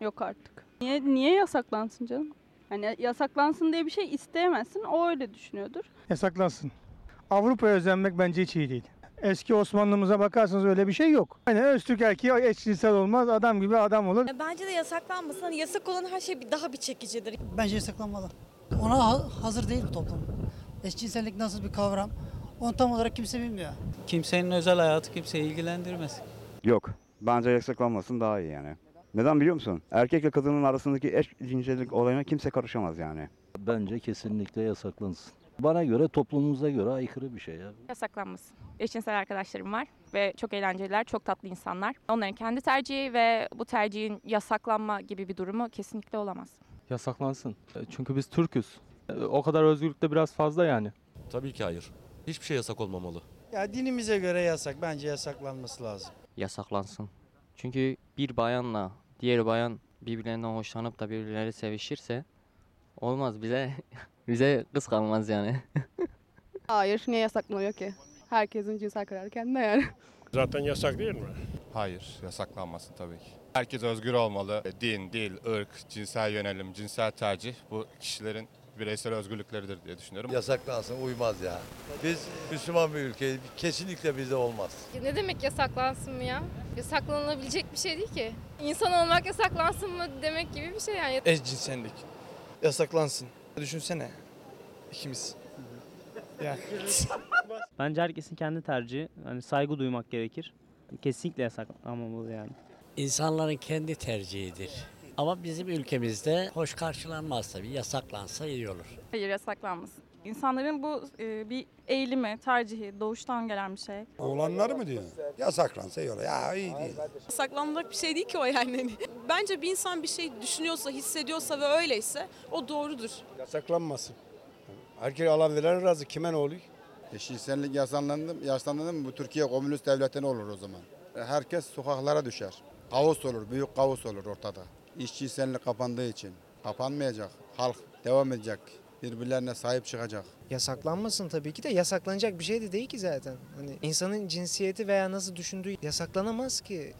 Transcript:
Yok artık. Niye niye yasaklansın canım? Hani yasaklansın diye bir şey isteyemezsin. O öyle düşünüyordur. Yasaklansın. Avrupa'ya özenmek bence hiç iyi değil. Eski Osmanlımıza bakarsanız öyle bir şey yok. Hani Öztürk erkeği eşcinsel olmaz, adam gibi adam olur. Bence de yasaklanmasın. Hani yasak olan her şey bir daha bir çekicidir. Bence yasaklanmalı. Ona ha- hazır değil bu toplum. Eşcinsellik nasıl bir kavram? Onu tam olarak kimse bilmiyor. Kimsenin özel hayatı kimseyi ilgilendirmez. Yok. Bence yasaklanmasın daha iyi yani. Neden biliyor musun? Erkekle kadının arasındaki eş cinsellik olayına kimse karışamaz yani. Bence kesinlikle yasaklansın. Bana göre toplumumuza göre aykırı bir şey ya. Yasaklanmasın. Eşcinsel arkadaşlarım var ve çok eğlenceliler, çok tatlı insanlar. Onların kendi tercihi ve bu tercihin yasaklanma gibi bir durumu kesinlikle olamaz. Yasaklansın. E, Çünkü biz Türk'üz. E, O kadar özgürlük de biraz fazla yani. Tabii ki hayır. Hiçbir şey yasak olmamalı. Ya dinimize göre yasak. Bence yasaklanması lazım. yasaklansın. Çünkü bir bayanla diğer bayan birbirlerinden hoşlanıp da birbirleri sevişirse olmaz bize bize kız kalmaz yani. Hayır. Niye yasaklanıyor ki? Herkesin cinsel kararı kendine yani. Zaten yasak değil mi? Hayır, yasaklanmasın tabii ki. Herkes özgür olmalı. Din, dil, ırk, cinsel yönelim, cinsel tercih bu kişilerin bireysel özgürlükleridir diye düşünüyorum. Yasaklansın uymaz ya. Biz Müslüman bir ülkeyiz. Kesinlikle bizde olmaz. Ne demek yasaklansın mı ya? Yasaklanabilecek bir şey değil ki. İnsan olmak yasaklansın mı demek gibi bir şey yani. Eşcinsellik. Yasaklansın. Düşünsene. İkimiz. Yani. Bence herkesin kendi tercihi. Hani saygı duymak gerekir. Kesinlikle yasaklanmamalı yani. İnsanların kendi tercihidir. Ama bizim ülkemizde hoş karşılanmaz tabii. Yasaklansa iyi olur. Hayır yasaklanmasın. İnsanların bu e, bir eğilimi, tercihi, doğuştan gelen bir şey. Oğlanlar mı diyor? Yasaklansa yola. Ya iyi değil. Yasaklanacak bir şey değil ki o yani. Bence bir insan bir şey düşünüyorsa, hissediyorsa ve öyleyse o doğrudur. Yasaklanmasın. Erkek alan veren razı. Kime ne oluyor? Eşcinsellik yasaklandı, yasaklandı mı bu Türkiye komünist devleti ne olur o zaman? Herkes sokaklara düşer. Kaos olur, büyük kaos olur ortada. İşcinsellik kapandığı için. Kapanmayacak. Halk devam edecek. Birbirlerine sahip çıkacak. Yasaklanmasın tabii ki de yasaklanacak bir şey de değil ki zaten. Hani insanın cinsiyeti veya nasıl düşündüğü yasaklanamaz ki.